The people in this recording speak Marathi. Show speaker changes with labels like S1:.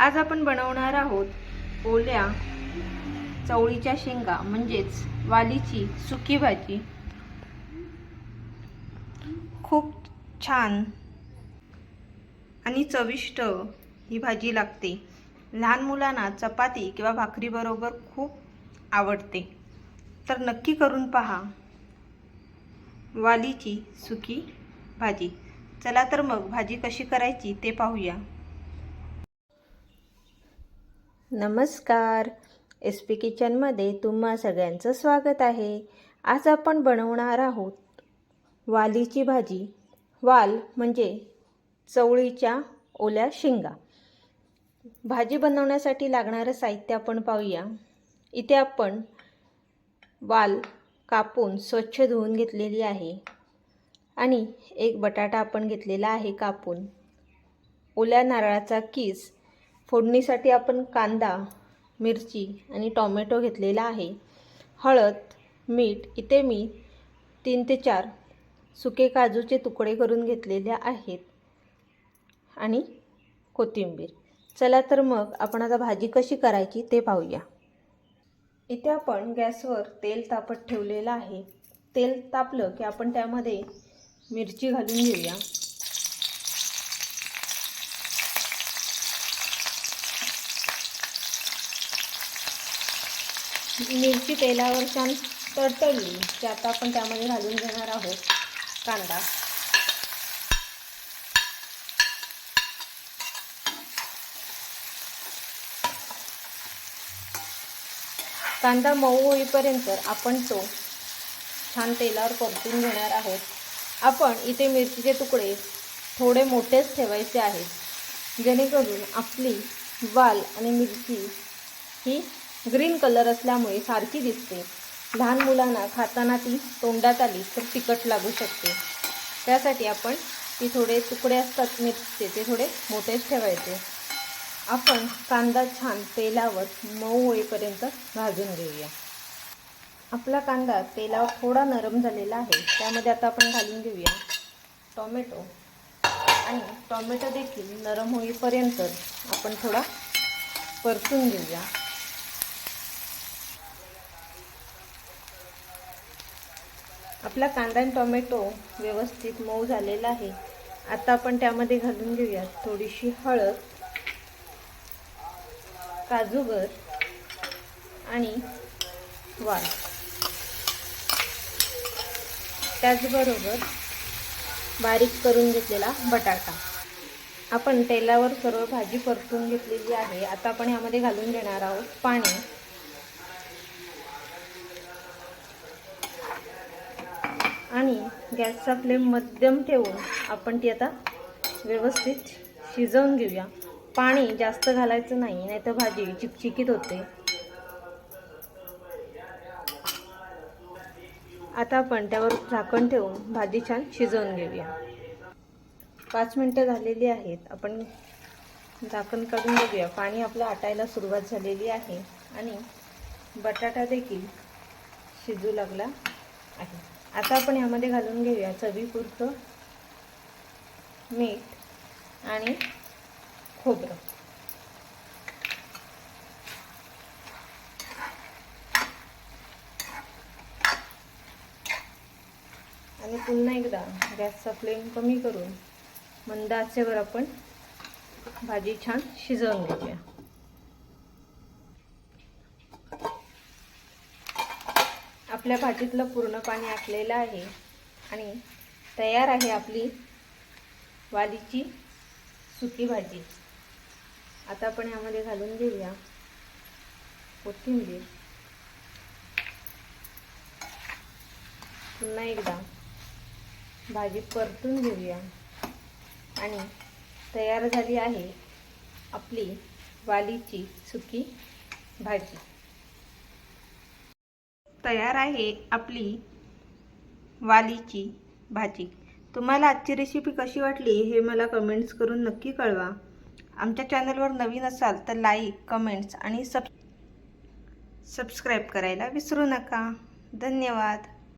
S1: आज आपण बनवणार आहोत ओल्या चवळीच्या शेंगा म्हणजेच वालीची सुकी भाजी. खूप छान आणि चविष्ट ही भाजी लागते. लहान मुलांना चपाती किंवा भाकरीबरोबर खूप आवडते. तर नक्की करून पहा वालीची सुकी भाजी. चला तर मग भाजी कशी करायची ते पाहूया. नमस्कार. एस पी किचनमध्ये तुम्हा सगळ्यांचं स्वागत आहे. आज आपण बनवणार आहोत वालीची भाजी. वाल म्हणजे चवळीच्या ओल्या शेंगा. भाजी बनवण्यासाठी लागणारं साहित्य आपण पाहूया. इथे आपण वाल कापून स्वच्छ धुवून घेतलेली आहे. आणि एक बटाटा आपण घेतलेला आहे कापून. ओल्या नारळाचा किस फोडणीसाठी आपण कांदा मिरची आणि टॉमॅटो घेतलेला आहे. हळद मीठ इथे मी तीन ते चार सुके काजूचे तुकडे करून घेतलेले आहेत. आणि कोथिंबीर. चला तर मग आपण आता भाजी कशी करायची ते पाहूया. इथे आपण गॅसवर तेल तापत ठेवलेलं आहे. तेल तापलं की आपण त्यामध्ये मिरची घालून घेऊया. मिरची तेलावर छान तडतडली की आता आपण त्यामध्ये घालून घेणार आहोत कांदा. कांदा मऊ होईपर्यंत आपण तो छान तेलावर परतून घेणार आहोत. आपण इथे मिरचीचे तुकडे थोडे मोठेच ठेवायचे आहेत जेणेकरून आपली वाल आणि मिरची ही ग्रीन कलर असल्यामुळे सारखी दिसते. लहान मुलांना खाताना ती तोंडात आली तर तिखट लागू शकते. त्यासाठी आपण ती थोडे तुकडे असतात मिरचे ते थोडे मोठेच ठेवायचे. आपण कांदा छान तेलावर मऊ होईपर्यंत भाजून घेऊया. आपला कांदा तेलावर थोडा नरम झालेला आहे त्यामध्ये आता आपण घालून घेऊया टॉमॅटो. आणि टॉमॅटो देखील नरम होईपर्यंत आपण थोडा परतून घेऊया. आपला कांदा आणि टोमॅटो व्यवस्थित मऊ झालेला आहे. आता आपण त्यामध्ये घालून घेऊयात थोडीशी हळद काजूगर आणि वाल. त्याचबरोबर बारीक करून घेतलेला बटाटा. आपण तेलावर सर्व भाजी परतून घेतलेली आहे. आता आपण यामध्ये घालून देणार आहोत पाणी. आणि गॅसचा फ्लेम मध्यम ठेवून आपण ती आता व्यवस्थित शिजवून घेऊया. पाणी जास्त घालायचं नाही नाहीतर भाजी चिकचिकीत होते. आता आपण त्यावर झाकण ठेवून भाजी छान शिजवून घेऊया. पाच मिनटं झालेली आहेत. आपण झाकण काढून बघूया. पाणी आपलं आटायला सुरुवात झालेली आहे आणि बटाटा देखील शिजू लागला आहे. आता आपण यामध्ये घालून घेऊया चवीपुरतं मीठ आणि खोबरं. आणि पुन्हा एकदा गॅसचा फ्लेम कमी करून मंद आचेवर आपण भाजी छान शिजवून घेऊया. आपल्या भाजीतलं पूर्ण पाणी आटलेलं आहे आणि तयार आहे आपली वालीची सुकी भाजी. आता आपण यामध्ये घालून घेऊया कोथिंबीर. पुन्हा एकदा भाजी परतून घेऊया. आणि तयार झाली आहे आपली वालीची सुकी भाजी. तयार आहे आपली वालीची भाजी. तुम्हाला आजची रेसिपी कशी वाटली हे मला कमेंट्स करून नक्की कळवा. आमच्या चॅनलवर नवीन असाल तर लाईक कमेंट्स आणि सब सबस्क्राईब करायला विसरू नका. धन्यवाद.